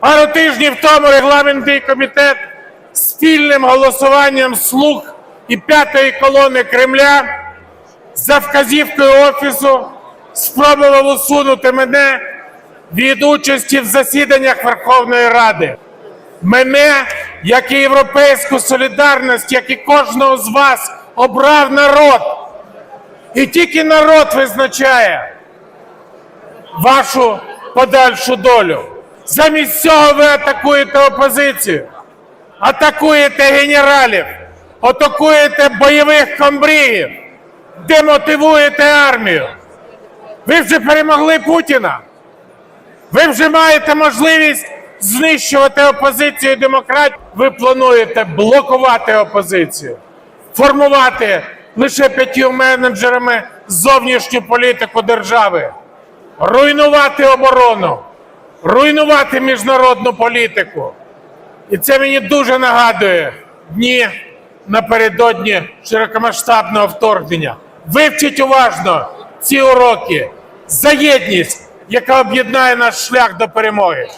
Пару тижнів тому регламентний комітет спільним голосуванням слуг і п'ятої колони Кремля за вказівкою офісу спробував усунути мене від участі в засіданнях Верховної Ради. Мене, як і європейську солідарність, як і кожного з вас, обрав народ. І тільки народ визначає вашу подальшу долю. Замість цього ви атакуєте опозицію, атакуєте генералів, атакуєте бойових комбрігів, демотивуєте армію. Ви вже перемогли Путіна. Ви вже маєте можливість знищувати опозицію і демократію. Ви плануєте блокувати опозицію, формувати лише п'ятью менеджерами зовнішню політику держави, руйнувати оборону, руйнувати міжнародну політику. І це мені дуже нагадує дні напередодні широкомасштабного вторгнення. Вивчіть уважно ці уроки за єдність, яка об'єднає наш шлях до перемоги.